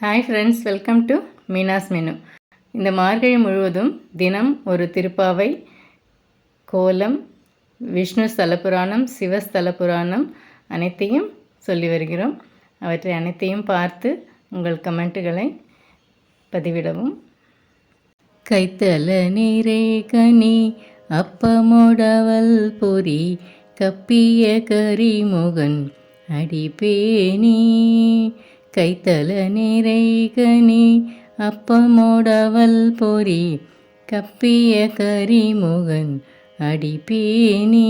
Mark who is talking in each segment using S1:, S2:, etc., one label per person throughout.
S1: Hi friends welcome to Meena's menu இந்த மார்கழி முழுவதும் தினம் ஒரு திருப்பாவை கோலம் விஷ்ணு ஸ்தல புராணம் சிவஸ்தல புராணம் அனைத்தையும் சொல்லி வருகிறோம். அவற்றை அனைத்தையும் பார்த்து உங்கள் கமெண்ட்டுகளை பதிவிடவும். கைத்தல நீரே கனி அப்பமோடவல் பொறி கப்பிய கரிமுகன் அடிப்பேனி. கைத்தல நீரை கனி அப்பமோடவல் பொறி கப்பிய கரிமுகன் அடிப்பேனி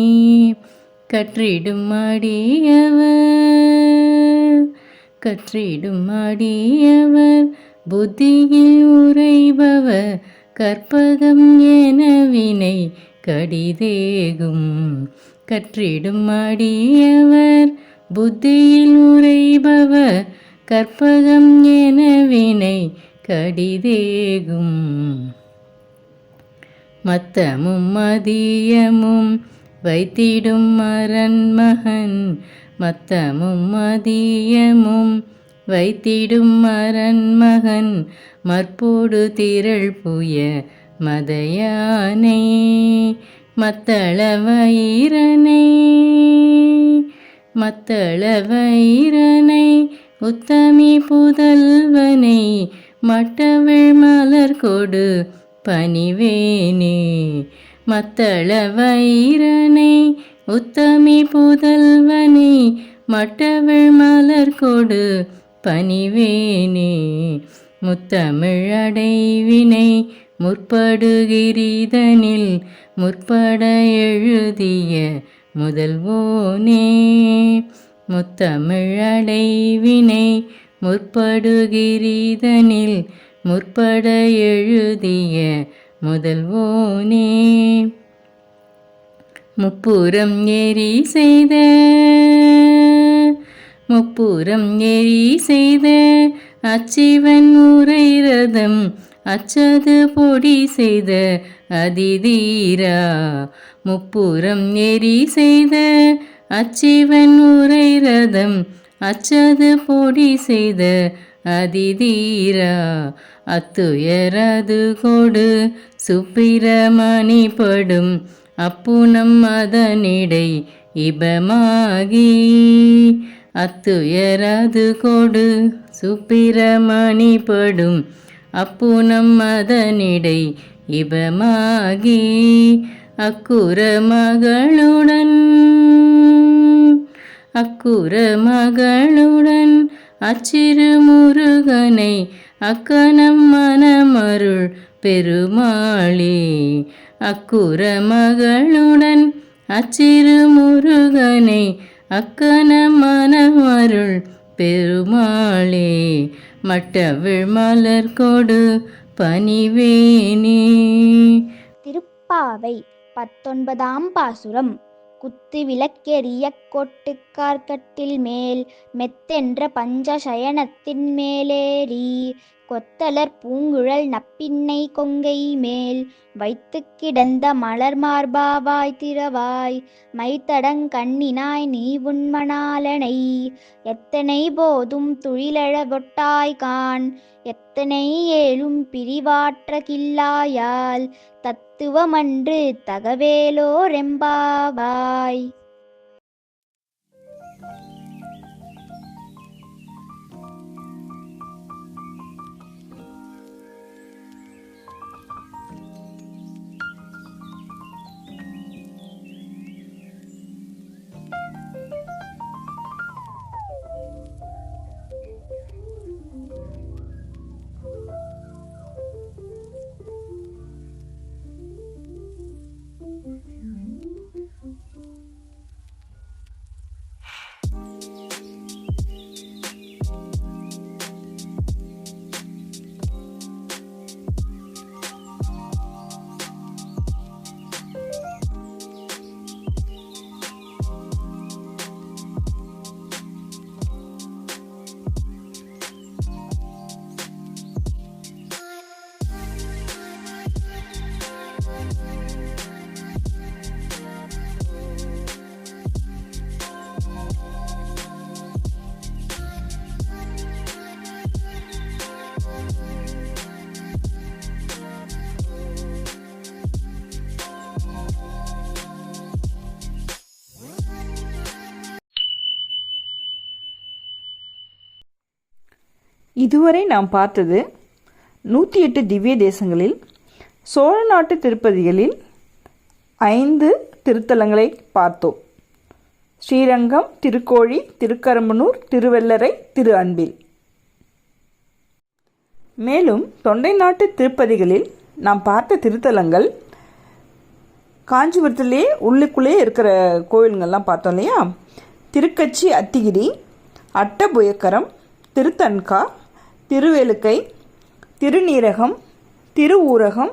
S1: கற்றிடும் அடியவர் கற்றிடும் அடியவர் புத்தியில் உரைபவர் கற்பகம் என வினை கடிதேகும். கற்றிடும் அடியவர் புத்தியில் உரைபவர் கற்பகம் என வினை கடிதேகும். மத்தமும் மதியமும் வைத்திடும் மரண்மகன் மத்தமும் மதியமும் வைத்திடும் மரண்மகன் மற்போடு திரள் புய மதையானை. மத்தள வைரனை மத்தள வைரனை உத்தமி புதல்வனை மட்டவிழ் மலர் கொடு பணிவேனே. மத்தள வைரனை உத்தமி புதல்வனை மட்டவிழ் மலர் கொடு பணிவேனே. முத்தமிழடைவினை முற்படுகிரிதனில் முற்பட எழுதிய முதல்வோனே. முத்தமிழடைவினை முற்படுகிரிதனில் முற்பட எழுதிய முதல்வோனே. முப்புறம் எரி செய்த முப்புறம் எரி செய்த அச்சிவன் உரை ரதம் அச்சது பொடி செய்த அதிதீரா. முப்புறம் எரி செய்த அச்சிவன் உரை ரதம் அச்சது பொடி செய்த அதிதீரா. அத்துயரது கொடு சுப்பிரமணி படும் அப்புனம் அதனிடை இபமாகி. அத்துயரது கொடு சுப்பிரமணி படும் அப்புனம் அதனிடை இபமாகி. அக்குற மகளுடன் அக்குற மகளுடன் அச்சிறு முருகனை அக்கணம் மனமருள் பெருமாளே. அக்குற மகளுடன் அச்சிறு முருகனை அக்கன மனமருள் பெருமாளே. மட்டவிழ் மலர் கொடு பணிவேனே.
S2: திருப்பாவை பத்தொன்பதாம் பாசுரம். குத்து விளக்கெரிய கோட்டுக்கார்கட்டில் மேல் மெத்தென்ற பஞ்ச சயனத்தின் மேலேறி கொத்தலர் பூங்குழல் நப்பின்னை கொங்கை மேல் வைத்து கிடந்த மலர் மார்பாவாய் திறவாய் மைத்தடங் கண்ணினாய் நீ உண்மணாலனை எத்தனை போதும் துழிலழவொட்டாய் கான் எத்தனை ஏழும் பிரிவாற்ற கில்லாயால் தத்துவமன்று தகவேலோரெம்பாவாய்.
S3: இதுவரை நாம் பார்த்தது நூற்றி எட்டு திவ்ய தேசங்களில் சோழ நாட்டு திருப்பதிகளில் ஐந்து திருத்தலங்களை பார்த்தோம். ஸ்ரீரங்கம் திருக்கோழி திருக்கரம்பனூர் திருவெல்லரை திரு அன்பில் மேலும் தொண்டை நாட்டு திருப்பதிகளில் நாம் பார்த்த திருத்தலங்கள் காஞ்சிபுரத்துலேயே உள்ளுக்குள்ளே இருக்கிற கோயிலுங்கள்லாம் பார்த்தோம் இல்லையா? திருக்கச்சி அத்திகிரி அட்டபுயக்கரம் திருத்தன்கா திருவேலுக்கை திருநீரகம் திருவூரகம்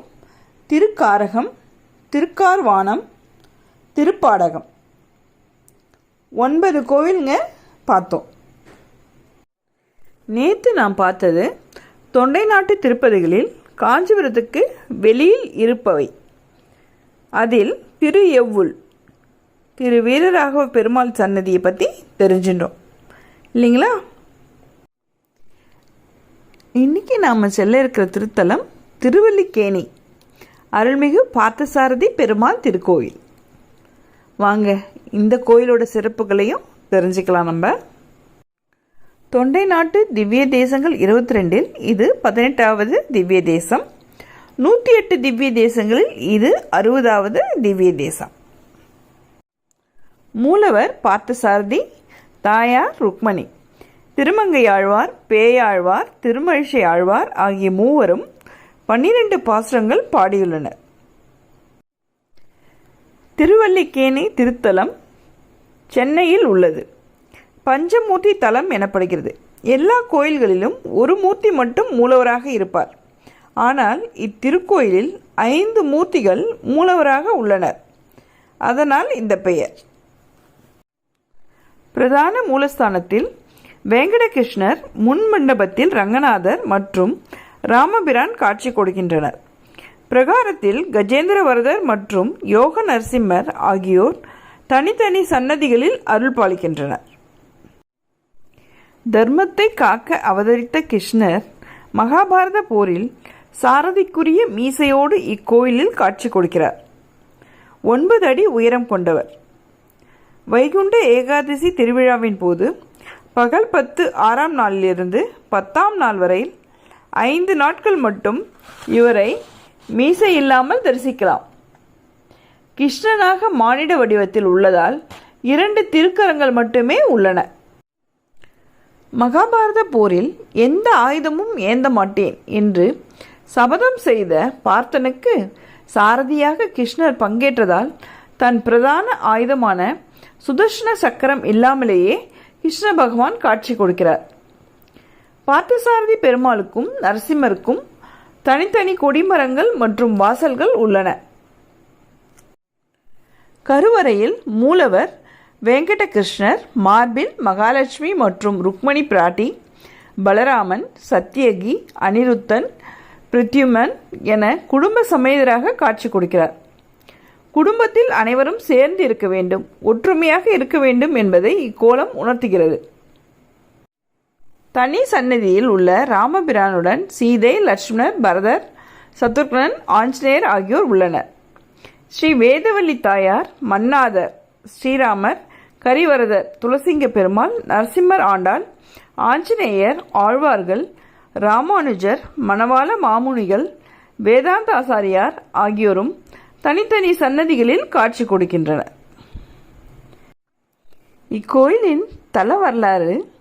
S3: திருக்காரகம் திருக்கார்வானம் திருப்பாடகம். ஒன்பது கோவிலுங்க பார்த்தோம். நேற்று நாம் பார்த்தது தொண்டை நாட்டு திருப்பதிகளில் காஞ்சிபுரத்துக்கு வெளியில் இருப்பவை. அதில் திரு எவ்வுள் திரு வீரராகவ பெருமாள் சன்னதியை பற்றி தெரிஞ்சின்றோம். இல்லைங்களா? இன்னைக்கு நாம் செல்ல இருக்கிற திருத்தலம் திருவல்லிக்கேணி அருள்மிகு பார்த்தசாரதி பெருமாள் திருக்கோயில். வாங்க இந்த கோயிலோட சிறப்புகளையும் தெரிஞ்சுக்கலாம் நம்ம. தொண்டை நாட்டு திவ்ய தேசங்கள் இருபத்தி ரெண்டில் இது பதினெட்டாவது திவ்ய தேசம். நூற்றி எட்டு திவ்ய தேசங்களில் இது அறுபதாவது திவ்ய தேசம். மூலவர் பார்த்தசாரதி தாயார் ருக்மணி. திருமங்கையாழ்வார் பேயாழ்வார் திருமழிசை ஆழ்வார் ஆகிய மூவரும் பன்னிரண்டு பாசுரங்கள் பாடியுள்ளனர். திருவல்லிக்கேணி திருத்தலம் சென்னையில் உள்ளது. பஞ்சமூர்த்தி தலம் எனப்படுகிறது. எல்லா கோயில்களிலும் ஒரு மூர்த்தி மட்டும் மூலவராக இருப்பார். ஆனால் இத்திருக்கோயிலில் ஐந்து மூர்த்திகள் மூலவராக உள்ளனர். அதனால் இந்த பெயர். பிரதான மூலஸ்தானத்தில் வெங்கடகிருஷ்ணர் முன் மண்டபத்தில் ரங்கநாதர் மற்றும் ராமபிரான் காட்சி கொடுக்கின்றனர். பிரகாரத்தில் கஜேந்திரவரதர் மற்றும் யோக நரசிம்மர் ஆகியோர் தனித்தனி சன்னதிகளில் அருள் பாலிக்கின்றனர். தர்மத்தை காக்க அவதரித்த கிருஷ்ணர் மகாபாரத போரில் சாரதிக்குரிய மீசையோடு இக்கோயிலில் காட்சி கொடுக்கிறார். ஒன்பது அடி உயரம் கொண்டவர். வைகுண்ட ஏகாதசி திருவிழாவின் போது பகல் பத்து ஆறாம் நாளிலிருந்து பத்தாம் நாள் வரையில் ஐந்து நாட்கள் மட்டும் இவரை மீசை இல்லாமல் தரிசிக்கலாம். கிருஷ்ணனாக மானிட வடிவத்தில் உள்ளதால் இரண்டு திருக்கரங்கள் மட்டுமே உள்ளன. மகாபாரத போரில் எந்த ஆயுதமும் ஏந்த மாட்டேன் என்று சபதம் செய்த பார்த்தனுக்கு சாரதியாக கிருஷ்ணர் பங்கேற்றதால் தன் பிரதான ஆயுதமான சுதர்ஷன சக்கரம் இல்லாமலேயே கிருஷ்ண பகவான் காட்சி கொடுக்கிறார். பார்த்தசாரதி பெருமாளுக்கும் நரசிம்மருக்கும் தனித்தனி கொடிமரங்கள் மற்றும் வாசல்கள் உள்ளன. கருவறையில் மூலவர் வெங்கடகிருஷ்ணர் மார்பில் மகாலட்சுமி மற்றும் ருக்மணி பிராட்டி பலராமன் சத்யகி அனிருத்தன் பிரித்யுமன் என குடும்ப சமேதராக காட்சி கொடுக்கிறார். குடும்பத்தில் அனைவரும் சேர்ந்து இருக்க வேண்டும் ஒற்றுமையாக இருக்க வேண்டும் என்பதை இக்கோலம் உணர்த்துகிறது. தனி சன்னதியில் உள்ள ராமபிரானுடன் சீதை லட்சுமணர் பரதர் சத்ருக்னன் ஆஞ்சநேயர் ஆகியோர் உள்ளனர். ஸ்ரீ வேதவல்லி தாயார் மன்னாதர் ஸ்ரீராமர் கரிவரதர் துளசிங்க பெருமாள் நரசிம்மர் ஆண்டாள் ஆஞ்சநேயர் ஆழ்வார்கள் ராமானுஜர் மணவாள மாமுனிகள் வேதாந்த ஆசாரியார் ஆகியோரும் தனித்தனி சன்னதிகளில் காட்சி கொடுக்கின்றன. இக்கோயிலின் தல வரலாறு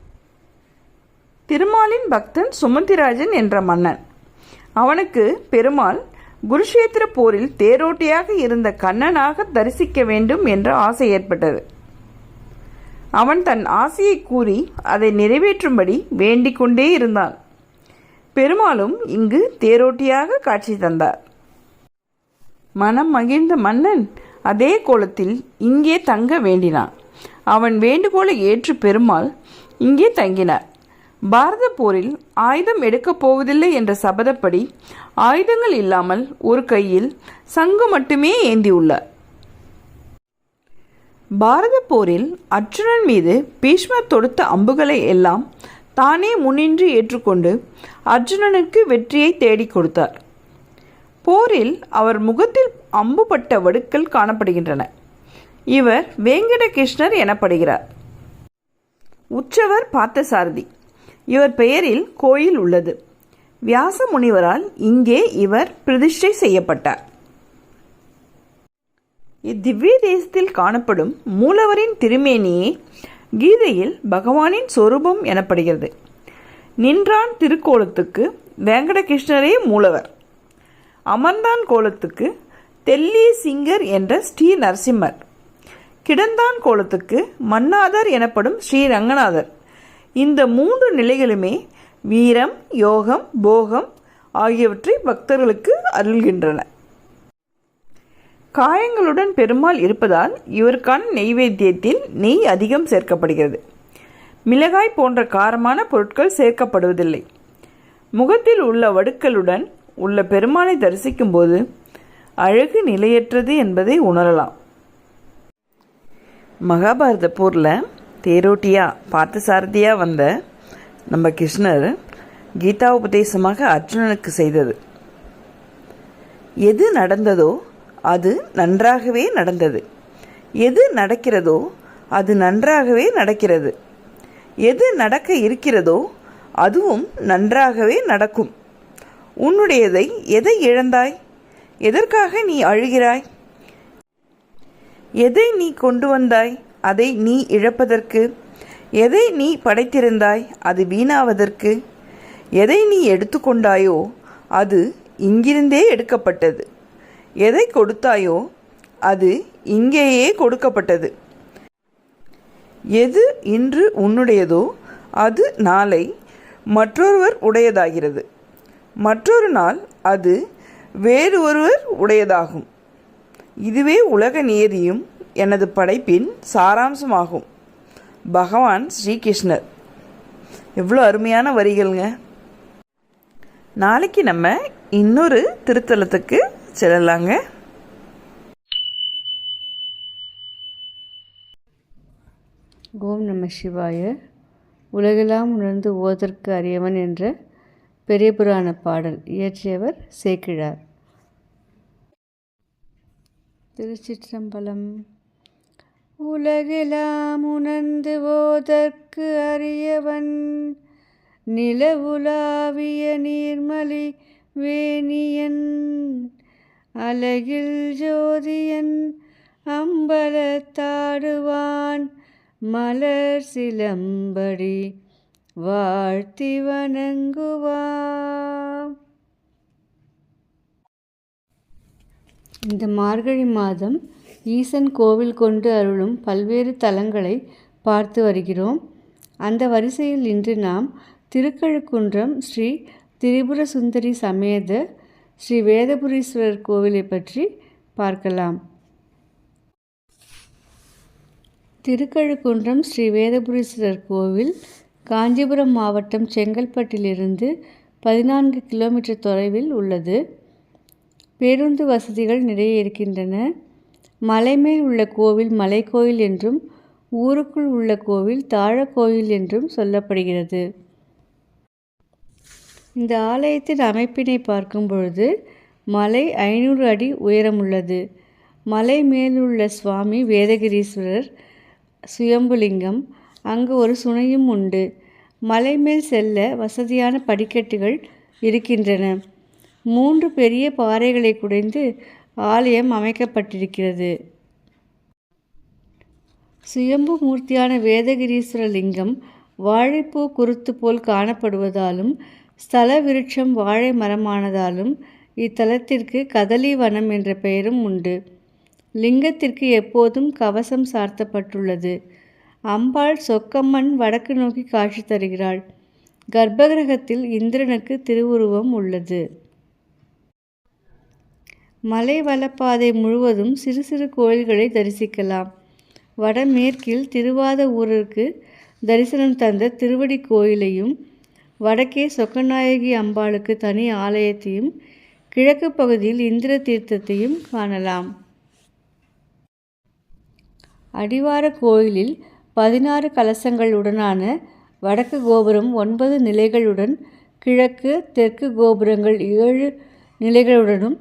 S3: திருமாலின் பக்தன் சுமந்திராஜன் என்ற மன்னன். அவனுக்கு பெருமாள் குருஷேத்திர போரில் தேரோட்டியாக இருந்த கண்ணனாக தரிசிக்க வேண்டும் என்ற ஆசை ஏற்பட்டது. அவன் தன் ஆசையை கூறி அதை நிறைவேற்றும்படி வேண்டிக் கொண்டே இருந்தான். பெருமாளும் இங்கு தேரோட்டியாக காட்சி தந்தார். மனம் மகிழ்ந்த மன்னன் அதே கோலத்தில் இங்கே தங்க வேண்டினான். அவன் வேண்டுகோளை ஏற்று பெருமாள் இங்கே தங்கினார். பாரத போரில் ஆயுதம் எடுக்கப் போவதில்லை என்ற சபதப்படி ஆயுதங்கள் இல்லாமல் ஒரு கையில் சங்கு மட்டுமே ஏந்தியுள்ளார் பாரத போரில் அர்ஜுனன் மீது பீஷ்மர் தொடுத்த அம்புகளை எல்லாம் தானே முன்னின்று ஏற்றுக்கொண்டு அர்ஜுனனுக்கு வெற்றியை தேடிக் கொடுத்தார். போரில் அவர் முகத்தில் அம்புபட்ட வடுக்கள் காணப்படுகின்றன. இவர் வேங்கட கிருஷ்ணர் எனப்படுகிறார். உற்சவர் பார்த்தசாரதி இவர் பெயரில் கோயில் உள்ளது. வியாச முனிவரால் இங்கே இவர் பிரதிஷ்டை செய்யப்பட்டார். இத்திவ்ய தேசத்தில் காணப்படும் மூலவரின் திருமேனியே கீதையில் பகவானின் சொரூபம் எனப்படுகிறது. நின்றான் திருக்கோலத்துக்கு வேங்கடகிருஷ்ணரே மூலவர். அமர்ந்தான் கோலத்துக்கு தெல்லி சிங்கர் என்ற ஸ்ரீ நரசிம்மர். கிடந்தான் கோலத்துக்கு மன்னாதர் எனப்படும் ஸ்ரீ ரங்கநாதர். இந்த மூன்று நிலைகளுமே வீரம் யோகம் போகம் ஆகியவற்றை பக்தர்களுக்கு அருள்கின்றன. காயங்களுடன் பெருமாள் இருப்பதால் இவருக்கான நெய்வேத்தியத்தில் நெய் அதிகம் சேர்க்கப்படுகிறது. மிளகாய் போன்ற காரமான பொருட்கள் சேர்க்கப்படுவதில்லை. முகத்தில் உள்ள வடுக்களுடன் உள்ள பெருமாளை தரிசிக்கும்போது அழகு நிலையற்றது என்பதை உணரலாம். மகாபாரத போரில் தேரோட்டியாக பார்த்தசாரதியாக வந்த நம்ம கிருஷ்ணர் கீதா உபதேசமாக அர்ஜுனனுக்கு செய்தது. எது நடந்ததோ அது நன்றாகவே நடந்தது. எது நடக்கிறதோ அது நன்றாகவே நடக்கிறது. எது நடக்க இருக்கிறதோ அதுவும் நன்றாகவே நடக்கும். உன்னுடையதை எதை இழந்தாய்? எதற்காக நீ அழுகிறாய்? எதை நீ கொண்டு வந்தாய்? அதை நீ இழப்பதற்கு. எதை நீ படைத்திருந்தாய்? அது வீணாவதற்கு. எதை நீ எடுத்துக்கொண்டாயோ அது இங்கிருந்தே எடுக்கப்பட்டது. எதை கொடுத்தாயோ அது இங்கேயே கொடுக்கப்பட்டது. எது இன்று உன்னுடையதோ அது நாளை மற்றொருவர் உடையதாகிறது. மற்றொரு நாள் அது வேறு ஒருவர் உடையதாகும். இதுவே உலக நியதியும் எனது படைப்பின் சாராம்சமாகும். பகவான் ஸ்ரீகிருஷ்ணர். எவ்வளோ அருமையான வரிகள்ங்க. நாளைக்கு நம்ம இன்னொரு திருத்தலத்துக்கு செல்லலாங்க.
S4: ஓம் நம சிவாய. உலகெல்லாம் உணர்ந்து ஓதற்கு அறியவன் என்ற பெரிய புராண பாடல் இயற்றியவர் சேக்கிழார். திருச்சிற்றம்பலம். உலகெலாம் உணர்ந்து ஓதற்கு அறியவன் நிலவுலாவிய நீர்மலி வேணியன். அலகில் ஜோதியன் அம்பலத்தாடுவான் மலர் சிலம்படி வாழ்த்தி வணங்குவாம் இந்த மார்கழி மாதம் ஈசன் கோவில் கொண்டு அருளும் பல்வேறு தலங்களை பார்த்து வருகிறோம். அந்த வரிசையில் இன்று நாம் திருக்கழுக்குன்றம் ஸ்ரீ திரிபுர சுந்தரி சமேத ஸ்ரீ வேதபுரீஸ்வரர் கோவிலை பற்றி பார்க்கலாம். திருக்கழுக்குன்றம் ஸ்ரீ வேதபுரீஸ்வரர் கோவில் காஞ்சிபுரம் மாவட்டம் செங்கல்பட்டிலிருந்து பதினான்கு கிலோமீட்டர் தொலைவில் உள்ளது. பேருந்து வசதிகள் நிறைய இருக்கின்றன. மலைமேல் உள்ள கோவில் மலைக்கோயில் என்றும் ஊருக்குள் உள்ள கோவில் தாழக்கோயில் என்றும் சொல்லப்படுகிறது. இந்த ஆலயத்தின் அமைப்பினை பார்க்கும் பொழுது மலை ஐநூறு அடி உயரமுள்ளது மலை மேலுள்ள சுவாமி வேதகிரீஸ்வரர் சுயம்புலிங்கம் அங்கு ஒரு சுனையும் உண்டு. மலை மேல் செல்ல வசதியான படிக்கட்டுகள் இருக்கின்றன. மூன்று பெரிய பாறைகளை குடைந்து ஆலயம் அமைக்கப்பட்டிருக்கிறது. சுயம்பு மூர்த்தியான வேதகிரீஸ்வர லிங்கம் வாழைப்பூ குருத்து போல் காணப்படுவதாலும் ஸ்தல விருட்சம் வாழை மரமானதாலும் இத்தலத்திற்கு கதலி வனம் என்ற பெயரும் உண்டு. லிங்கத்திற்கு எப்போதும் கவசம் சார்த்தப்பட்டுள்ளது. அம்பாள் சொக்கம்மன் வடக்கு நோக்கி காட்சி தருகிறாள். கர்ப்பகிரகத்தில் இந்திரனுக்கு திருவுருவம் உள்ளது. மலை வளப்பாதை முழுவதும் சிறு சிறு கோயில்களை தரிசிக்கலாம். வடமேற்கில் திருவாத ஊருக்கு தரிசனம் தந்த திருவடி கோயிலையும் வடக்கே சொக்கநாயகி அம்பாளுக்கு தனி ஆலயத்தையும் கிழக்கு பகுதியில் இந்திர தீர்த்தத்தையும் காணலாம். அடிவார கோயிலில் பதினாறு கலசங்களுடனான வடக்கு கோபுரம் ஒன்பது நிலைகளுடன் கிழக்கு தெற்கு கோபுரங்கள் ஏழு நிலைகளுடனும்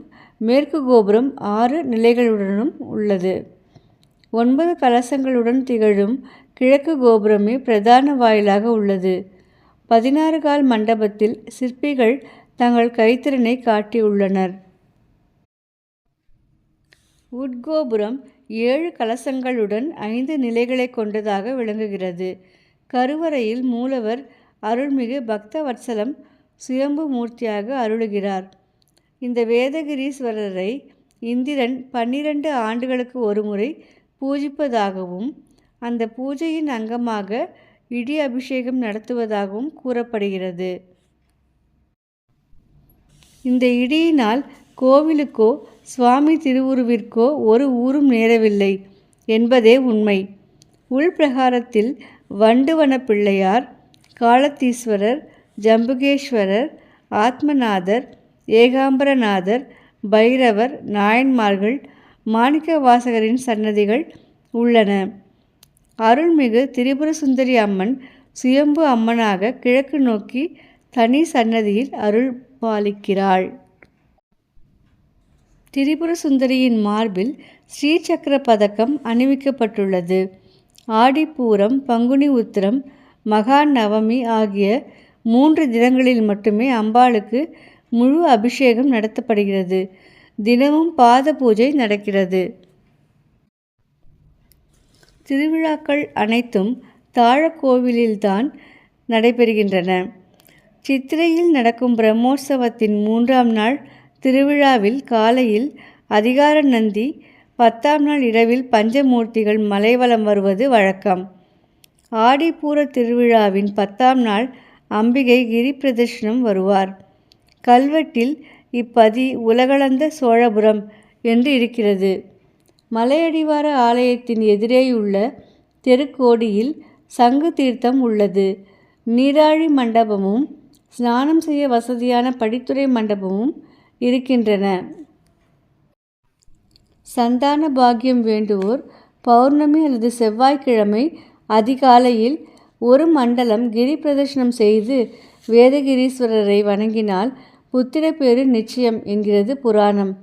S4: மேற்கு கோபுரம் ஆறு நிலைகளுடனும் உள்ளது. ஒன்பது கலசங்களுடன் திகழும் கிழக்கு கோபுரமே பிரதான வாயிலாக உள்ளது. பதினாறு கால் மண்டபத்தில் சிற்பிகள் தங்கள் கைத்திறனை காட்டியுள்ளனர். உட்கோபுரம் ஏழு கலசங்களுடன் ஐந்து நிலைகளை கொண்டதாக விளங்குகிறது. கருவறையில் மூலவர் அருள்மிகு பக்தவத்சலம் சுயம்பு மூர்த்தியாக அருளுகிறார். இந்த வேதகிரீஸ்வரரை இந்திரன் பன்னிரண்டு ஆண்டுகளுக்கு ஒருமுறை பூஜிப்பதாகவும் அந்த பூஜையின் அங்கமாக இடி அபிஷேகம் நடத்துவதாகவும் கூறப்படுகிறது. இந்த இடியினால் கோவிலுக்கோ சுவாமி திருவுருவிற்கோ ஒரு ஊரும் நேரவில்லை என்பதே உண்மை. உள்பிரகாரத்தில் வண்டுவன பிள்ளையார் காலத்தீஸ்வரர் ஜம்புகேஸ்வரர் ஆத்மநாதர் ஏகாம்பரநாதர் பைரவர் நாயன்மார்கள் மாணிக்க வாசகரின் சன்னதிகள் உள்ளன. அருள்மிகு திரிபுர சுந்தரி அம்மன் சுயம்பு அம்மனாக கிழக்கு நோக்கி தனி சன்னதியில் அருள் பாலிக்கிறாள். திரிபுர சுந்தரியின் மார்பில் ஸ்ரீசக்கர பதக்கம் அணிவிக்கப்பட்டுள்ளது. ஆடிப்பூரம் பங்குனி உத்திரம் மகா நவமி ஆகிய மூன்று தினங்களில் மட்டுமே அம்பாளுக்கு முழு அபிஷேகம் நடத்தப்படுகிறது. தினமும் பாத பூஜை நடக்கிறது. திருவிழாக்கள் அனைத்தும் தாழக்கோவிலில்தான் நடைபெறுகின்றன. சித்திரையில் நடக்கும் பிரம்மோற்சவத்தின் மூன்றாம் நாள் திருவிழாவில் காலையில் அதிகார நந்தி பத்தாம் நாள் இரவில் பஞ்சமூர்த்திகள் மலைவலம் வருவது வழக்கம். ஆடிப்பூர திருவிழாவின் பத்தாம் நாள் அம்பிகை கிரி பிரதர்ஷனம் வருவார். கல்வெட்டில் இப்பதி உலகளந்த சோழபுரம் என்று இருக்கிறது. மலையடிவார ஆலயத்தின் எதிரேயுள்ள தெருக்கோடியில் சங்கு தீர்த்தம் உள்ளது. நீராழி மண்டபமும் ஸ்நானம் செய்ய வசதியான படித்துறை மண்டபமும் இருக்கின்றன. சந்தான பாக்கியம் வேண்டுவோர் பௌர்ணமி அல்லது செவ்வாய்க்கிழமை அதிகாலையில் ஒரு மண்டலம் கிரி பிரதர்ஷனம் செய்து வேதகிரீஸ்வரரை வணங்கினால் புத்திரப்பேறு நிச்சயம் என்கிறது புராணம்.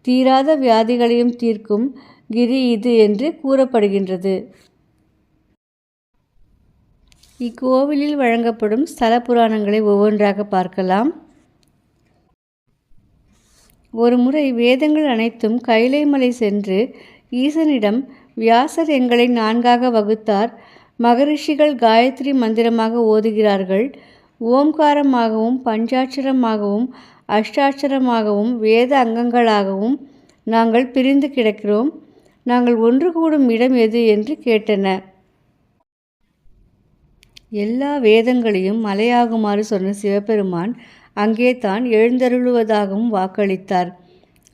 S4: தீராத வியாதிகளையும் தீர்க்கும் கிரி இது என்று கூறப்படுகின்றது. இக்கோவிலில் வழங்கப்படும் ஸ்தல புராணங்களை ஒவ்வொன்றாக பார்க்கலாம். ஒரு முறை வேதங்கள் அனைத்தும் கைலைமலை சென்று ஈசனிடம் வியாசர் எங்களை நான்காக வகுத்தார் மகரிஷிகள் காயத்ரி மந்திரமாக ஓதுகிறார்கள் ஓம்காரமாகவும் பஞ்சாட்சரமாகவும் அஷ்டாட்சரமாகவும் வேத அங்கங்களாகவும் நாங்கள் பிரிந்து கிடக்கிறோம் நாங்கள் ஒன்று கூடும் இடம் எது? என்று கேட்டன. எல்லா வேதங்களையும் மலையாகுமாறு சொன்ன சிவபெருமான் அங்கே தான் எழுந்தருளுவதாகவும் வாக்களித்தார்.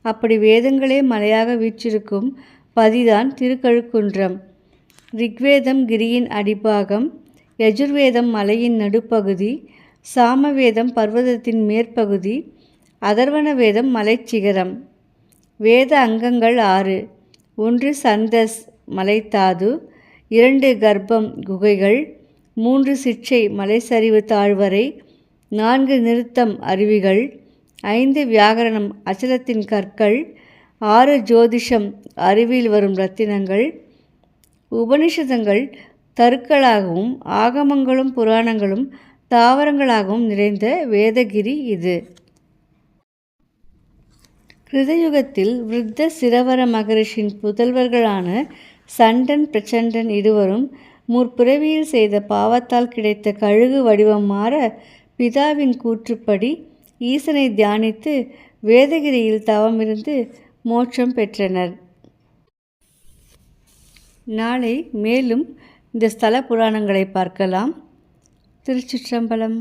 S4: அப்படி வேதங்களே மலையாக வீற்றிருக்கும் பதிதான் திருக்கழுக்குன்றம். ரிக்வேதம் கிரியின் அடிப்பாகம் யஜுர்வேதம் மலையின் நடுப்பகுதி சாமவேதம் பர்வதத்தின் மேற்பகுதி அதர்வன வேதம் மலைச்சிகரம். வேத அங்கங்கள் ஆறு. ஒன்று சந்தஸ் மலைத்தாது இரண்டு கர்ப்பம் குகைகள் மூன்று சிற்றை மலைச்சரிவு தாழ்வரை நான்கு நிறுத்தம் அருவிகள் ஐந்து வியாகரணம் அச்சலத்தின் கற்கள் ஆறு ஜோதிஷம் அறிவியில் வரும் ரத்தினங்கள் உபனிஷதங்கள் தருக்களாகவும் ஆகமங்களும் புராணங்களும் தாவரங்களாகவும் நிறைந்த வேதகிரி இது. கிருதயுகத்தில் விருத்த சிரவர மகரிஷின் புதல்வர்களான சண்டன் பிரச்சண்டன் இருவரும் முற்பிறவியில் செய்த பாவத்தால் கிடைத்த கழுகு வடிவம் மாற பிதாவின் கூற்றுப்படி ஈசனை தியானித்து வேதகிரியில் தவமிருந்து மோட்சம் பெற்றனர். நாளை மேலும் இந்த ஸ்தல புராணங்களை பார்க்கலாம். திருச்சிற்றம்பலம்.